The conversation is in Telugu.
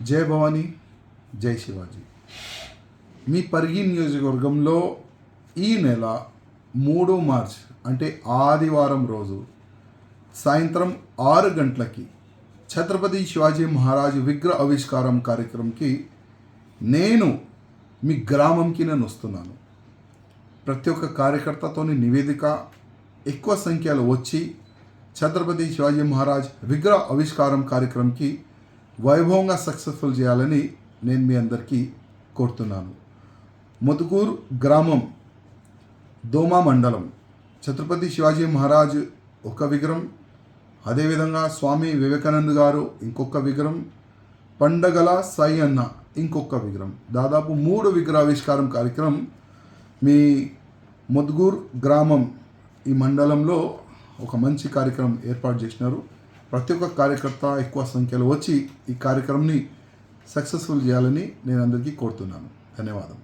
జై భవానీ జై శివాజీ. మీ పరిగి నియోజకవర్గంలో ఈ నెల మూడు మార్చ్ అంటే ఆదివారం రోజు సాయంత్రం ఆరు గంటలకి ఛత్రపతి శివాజీ మహారాజ్ విగ్రహ ఆవిష్కారం కార్యక్రమంకి నేను మీ గ్రామంకి నేను వస్తున్నాను. ప్రతి ఒక్క కార్యకర్తతోని నివేదిక ఎక్కువ సంఖ్యలో వచ్చి ఛత్రపతి శివాజీ మహారాజ్ విగ్రహ ఆవిష్కారం కార్యక్రమంకి వైభవంగా సక్సెస్ఫుల్ చేయాలని నేను మీ అందరికీ కోరుతున్నాను. ముతుకూరు గ్రామం దోమా మండలం. ఛత్రపతి శివాజీ మహారాజ్ ఒక విగ్రహం అదేవిధంగా స్వామి వివేకానంద్ గారు ఇంకొక విగ్రహం పండగల సాయి అన్న ఇంకొక విగ్రహం. దాదాపు మూడు విగ్రహావిష్కారం కార్యక్రమం మీ ముద్గూర్ గ్రామం ఈ మండలంలో ఒక మంచి కార్యక్రమం ఏర్పాటు చేసినారు. ప్రతి ఒక్క కార్యకర్త ఎక్కువ సంఖ్యలో వచ్చి ఈ కార్యక్రమంని సక్సెస్ఫుల్ చేయాలని నేను అందరికీ కోరుతున్నాను. ధన్యవాదం.